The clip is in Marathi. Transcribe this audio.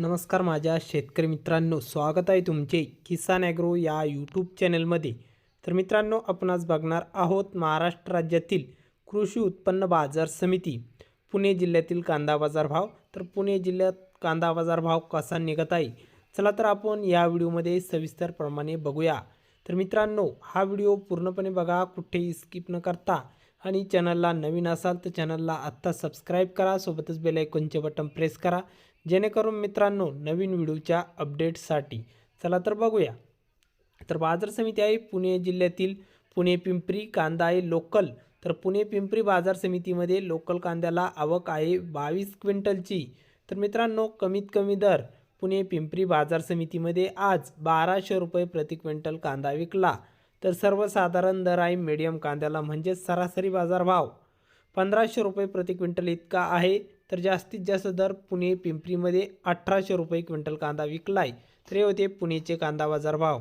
नमस्कार माझ्या शेतकरी मित्रांनो स्वागत आहे तुमचे किसान ॲग्रो या यूट्यूब चॅनलमध्ये तर मित्रांनो आपण आज बघणार आहोत महाराष्ट्र राज्यातील कृषी उत्पन्न बाजार समिती पुणे जिल्ह्यातील कांदा बाजार भाव. तर पुणे जिल्ह्यात कांदा बाजार भाव कसा निघत आहे? चला तर आपण या व्हिडिओमध्ये सविस्तरप्रमाणे बघूया. तर मित्रांनो हा व्हिडिओ पूर्णपणे बघा कुठेही स्किप न करता. आणि चॅनलला नवीन असाल तर चॅनलला आत्ता सबस्क्राईब करा. सोबतच बेलायकॉनचे बटन प्रेस करा. जेणेकरून मित्रांनो नवीन व्हिडिओच्या अपडेट्ससाठी चला तर बघूया. तर बाजार समिती आहे पुणे जिल्ह्यातील पुणे पिंपरी कांदा आहे लोकल तर पुणे पिंपरी बाजार समितीमध्ये लोकल कांद्याला आवक आहे बावीस क्विंटलची. तर मित्रांनो कमीत कमी दर पुणे पिंपरी बाजार समितीमध्ये आज बाराशे रुपये प्रति क्विंटल कांदा विकला. तर सर्वसाधारण दर आहे मीडियम कांद्याला म्हणजेच सरासरी बाजारभाव पंधराशे रुपये प्रति क्विंटल इतका आहे. तर जास्तीत जास्त दर पुणे पिंपरीमध्ये अठराशे रुपये क्विंटल कांदा विकला आहे तर हे होते पुणेचे कांदा बाजार भाव